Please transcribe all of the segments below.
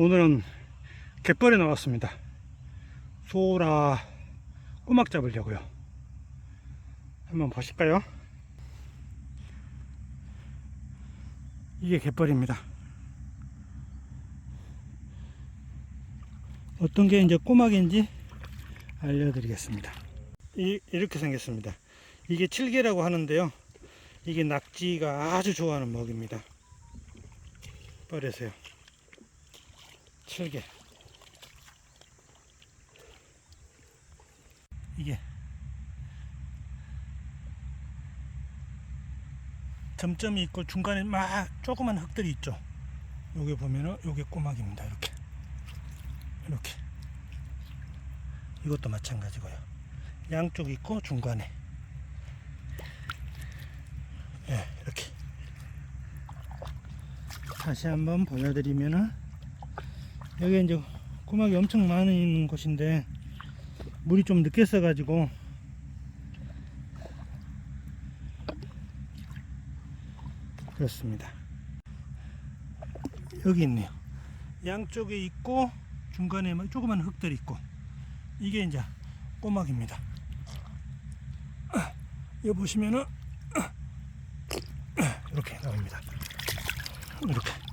오늘은 갯벌에 나왔습니다. 소라 꼬막 잡으려고요. 한번 보실까요? 이게 갯벌입니다. 어떤 게 이제 꼬막인지 알려드리겠습니다. 이, 이렇게 생겼습니다. 이게 칠개라고 하는데요. 이게 낙지가 아주 좋아하는 먹입니다. 뻘에서요. 칠개. 이게 점점이 있고 중간에 막 조그만 흙들이 있죠. 여기 보면은 요게 꼬막입니다. 이렇게. 이렇게. 이것도 마찬가지고요. 양쪽 있고 중간에. 예, 이렇게. 다시 한번 보여드리면은 여기 이제 꼬막이 엄청 많이 있는 곳인데 물이 좀 늦게 써가지고 그렇습니다. 여기 있네요. 양쪽에 있고 중간에 막 조그만 흙들이 있고 이게 이제 꼬막입니다. 여기 보시면은 이렇게 나옵니다. 이렇게.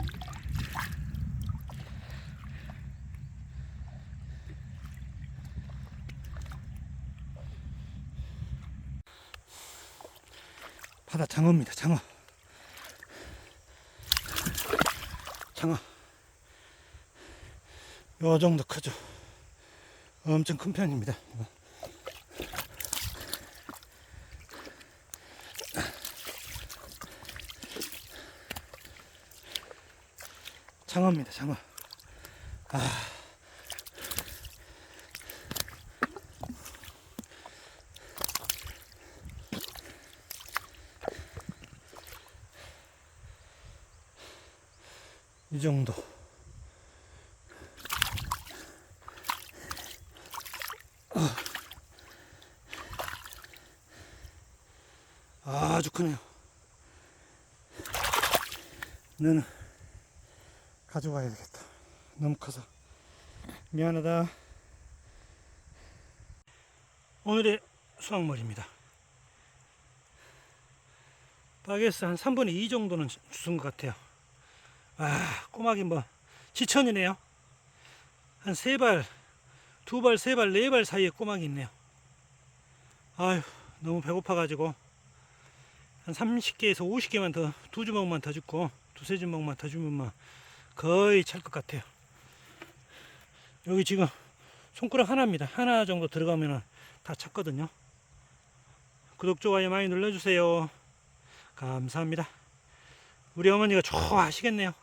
바다 장어입니다. 장어. 장어. 요 정도 크죠. 엄청 큰 편입니다. 장어입니다. 장어. 아. 이 정도. 아. 아주 크네요. 너는 가져가야 되겠다. 너무 커서. 미안하다. 오늘의 수확물입니다. 바게스 한 3분의 2 정도는 주신 것 같아요. 아, 꼬막이 뭐, 지천이네요. 한 세 발, 두 발, 세 발, 네 발 사이에 꼬막이 있네요. 아휴, 너무 배고파가지고, 한 30개에서 50개만 더, 두 주먹만 더 줍고, 두세 주먹만 더 주면 거의 찰 것 같아요. 여기 지금 손가락 하나입니다. 하나 정도 들어가면 다 찼거든요. 구독, 좋아요 많이 눌러주세요. 감사합니다. 우리 어머니가 좋아하시겠네요.